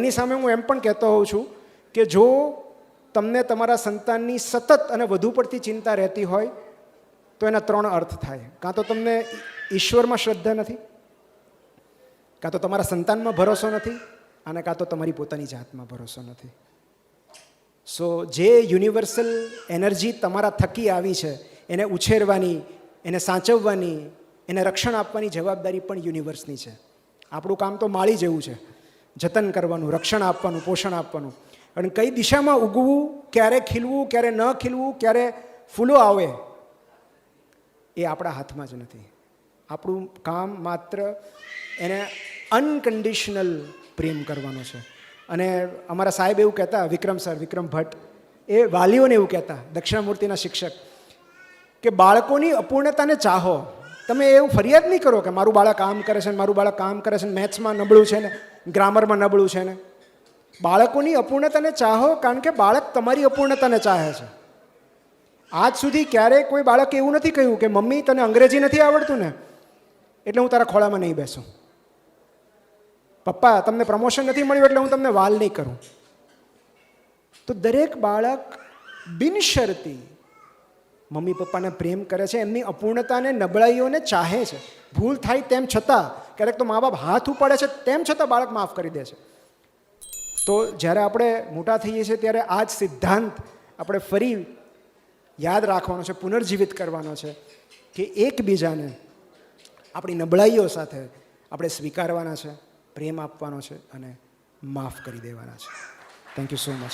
એની સામે હું એમ પણ કહેતો હોઉં છું કે જો તમને તમારા સંતાનની સતત અને વધુ પડતી ચિંતા રહેતી હોય, તો એના ત્રણ અર્થ થાય. કાં તો તમને ઈશ્વરમાં શ્રદ્ધા નથી, કાં તો તમારા સંતાનમાં ભરોસો નથી, અને કાં તો તમારી પોતાની જાતમાં ભરોસો નથી. સો જે યુનિવર્સલ એનર્જી તમારા થકી આવી છે, એને ઉછેરવાની, એને સાચવવાની, એને રક્ષણ આપવાની જવાબદારી પણ યુનિવર્સની છે. આપણું કામ તો માળી જેવું છે. જતન કરવાનું, રક્ષણ આપવાનું, પોષણ આપવાનું. અને કઈ દિશામાં ઉગવું, ક્યારે ખીલવું, ક્યારે ન ખીલવું, ક્યારે ફૂલો આવે, એ આપણા હાથમાં જ નથી. આપણું કામ માત્ર એને અનકન્ડિશનલ પ્રેમ કરવાનો છે. અને અમારા સાહેબ એવું કહેતા, વિક્રમ સર, વિક્રમ ભટ્ટ, એ વાલીઓને એવું કહેતા, દક્ષિણામૂર્તિના શિક્ષક, કે બાળકોની અપૂર્ણતાને ચાહો. તમે એવું ફરિયાદ નહીં કરો કે મારું બાળક આમ કરે છે ને મારું બાળક કામ કરે છે મેથ્સમાં નબળું છે ને ગ્રામરમાં નબળું છે ને. બાળકોની અપૂર્ણતાને ચાહો કારણ કે બાળક તમારી અપૂર્ણતાને ચાહે છે. આજ સુધી ક્યારેય કોઈ બાળકે એવું નથી કહ્યું કે મમ્મી તને અંગ્રેજી નથી આવડતું ને, એટલે હું તારા ખોળામાં નહીં બેસું. પપ્પા, તમને પ્રમોશન નથી મળ્યું એટલે હું તમને વાલ નહીં કરું. તો દરેક બાળક બિનશરતી મમ્મી પપ્પાને પ્રેમ કરે છે, એમની અપૂર્ણતાને નબળાઈઓને ચાહે છે. ભૂલ થાય તેમ છતાં, ક્યારેક તો મા બાપ હાથ ઉપાડે છે, તેમ છતાં બાળક માફ કરી દે છે. તો જ્યારે આપણે મોટા થઈએ છીએ, ત્યારે આ જ સિદ્ધાંત આપણે ફરી યાદ રાખવાનો છે, પુનર્જીવિત કરવાનો છે, કે એકબીજાને આપણી નબળાઈઓ સાથે આપણે સ્વીકારવાના છે, પ્રેમ આપવાનો છે અને માફ કરી દેવાના છે. Thank you so much